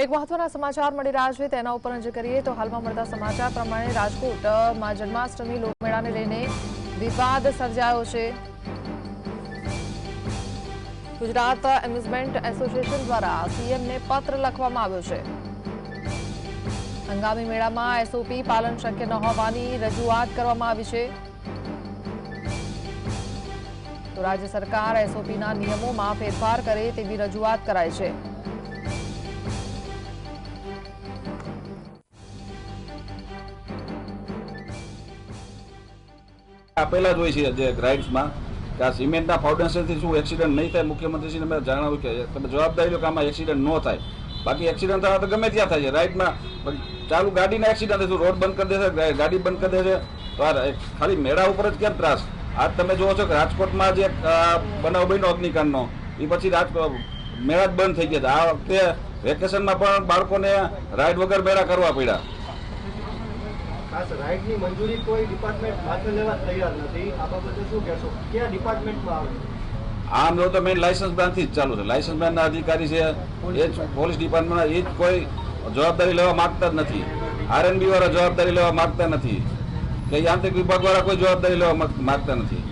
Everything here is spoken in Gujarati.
એક મહત્વના સમાચાર મળી રહ્યા છે, તેના ઉપર નજર કરીએ તો હાલમાં મળતા સમાચાર પ્રમાણે રાજકોટમાં જન્માષ્ટમી લોકમેળાને લઈને વિવાદ સર્જાયો છે. ગુજરાત એમ્યુઝમેન્ટ એસોસિએશન દ્વારા સીએમને પત્ર લખવામાં આવ્યો છે. હંગામી મેળામાં એસઓપી પાલન શક્ય ન હોવાની રજૂઆત કરવામાં આવી છે. તો રાજ્ય સરકાર એસઓપીના નિયમોમાં ફેરફાર કરે તેવી રજૂઆત કરાઈ છે. આપેલા જ હોય છે જે રાઇટ્સમાં કે આ સિમેન્ટના ફાઉન્ડેશનથી શું એક્સિડન્ટ નહીં થાય, મુખ્યમંત્રીશ્રીને મેં જણાવ્યું કે તમે જવાબદારી લો કે આમાં એક્સિડન્ટ ન થાય. બાકી એક્સિડન્ટ થવા તો ગમે ત્યાં થાય છે. રાઇડમાં ચાલુ ગાડીના એક્સિડન્ટ થશે રોડ બંધ કરી દેશે ગાડી બંધ કરી દેશે તો આ ખાલી મેળા ઉપર જ કેમ ત્રાસ? આજ તમે જુઓ છો કે રાજકોટમાં જે બનાવ બન્યો અગ્નિકાંડનો એ પછી રાજકોટ મેળા જ બંધ થઈ ગયા આ વખતે વેકેશનમાં પણ બાળકોને રાઇડ વગર મેળા કરવા પડ્યા. આ બાબતે આમ જો તો મેઇન લાયસન્સ બ્રાન્ચથી જ ચાલુ છે. લાયસન્સ બ્રાન્ચના અધિકારી છે. એ જ પોલીસ ડિપાર્ટમેન્ટના એ જ કોઈ જવાબદારી લેવા માંગતા જ નથી. આરએનબી વાળા જવાબદારી લેવા માંગતા નથી. કે યાંત્રિક વિભાગ વાળા કોઈ જવાબદારી લેવા માંગ- માંગતા નથી.